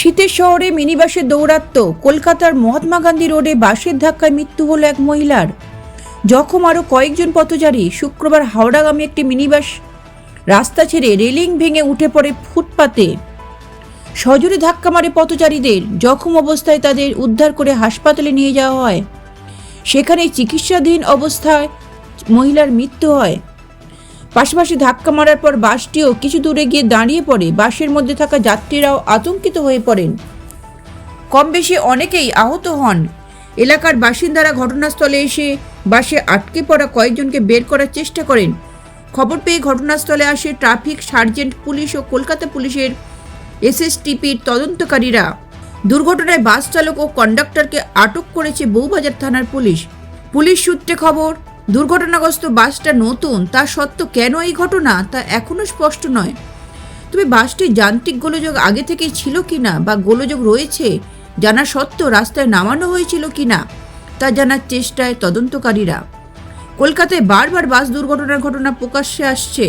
শীতের শহরে মিনিবাসে দৌরাত্ম, কলকাতার মহাত্মা গান্ধী রোডে বাসের ধাক্কায় মৃত্যু হলো এক মহিলার। জখম আরও কয়েকজন পথচারী, শুক্রবার হাওড়াগামী একটি মিনিবাস রাস্তা ছেড়ে রেলিং ভেঙে উঠে পড়ে ফুটপাতে। সজোরে ধাক্কা মারে পথচারীদের, জখম অবস্থায় তাদের উদ্ধার করে হাসপাতালে নিয়ে যাওয়া হয়। সেখানে চিকিৎসাধীন অবস্থায় মহিলার মৃত্যু হয়। পাশাপাশি ধাক্কা মারার পর বাসটিও কিছু দূরে গিয়ে দাঁড়িয়ে পড়ে। বাসের মধ্যে থাকা যাত্রীরাও আতঙ্কিত হয়ে পড়েন। কম বেশি অনেকেই আহত হন। এলাকার বাসিন্দারা ঘটনাস্থলে এসে বাসে আটকে পড়া কয়েকজনকে বের করার চেষ্টা করেন। খবর পেয়ে ঘটনাস্থলে আসে ট্রাফিক সার্জেন্ট, পুলিশ ও কলকাতা পুলিশের এসএসটিপির তদন্তকারীরা। দুর্ঘটনায় বাস চালক ও কন্ডাক্টরকে আটক করেছে বউবাজার থানার পুলিশ। পুলিশ সূত্রে খবর দুর্ঘটনাগ্রস্ত বাসটা নতুন, তা সত্ত্বেও কেন এই ঘটনা, তা এখনও স্পষ্ট নয়। তবে বাসটির যান্ত্রিক গোলযোগ আগে থেকেই ছিল কিনা বা গোলযোগ রয়েছে, জানা সত্ত্বেও রাস্তায় নামানো হয়েছিল কিনা, তা জানার চেষ্টায় তদন্তকারীরা। কলকাতায় বারবার বাস দুর্ঘটনার ঘটনা প্রকাশ্যে আসছে।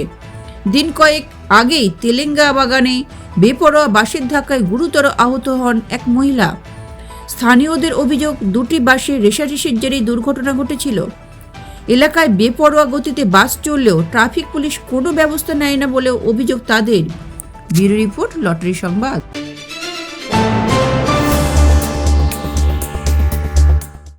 দিন কয়েক আগেই তেলেঙ্গা বাগানে বেপরোয়া বাসের ধাক্কায় গুরুতর আহত হন এক মহিলা। স্থানীয়দের অভিযোগ, দুটি বাসে রেশারেশির জেরেই দুর্ঘটনা ঘটেছিল। এলাকায় বেপরোয়া গতিতে বাস চললেও ট্রাফিক পুলিশ কোনো ব্যবস্থা নেয় না বলেও অভিযোগ তাদের। ব্যুরো রিপোর্ট, লটারি সংবাদ।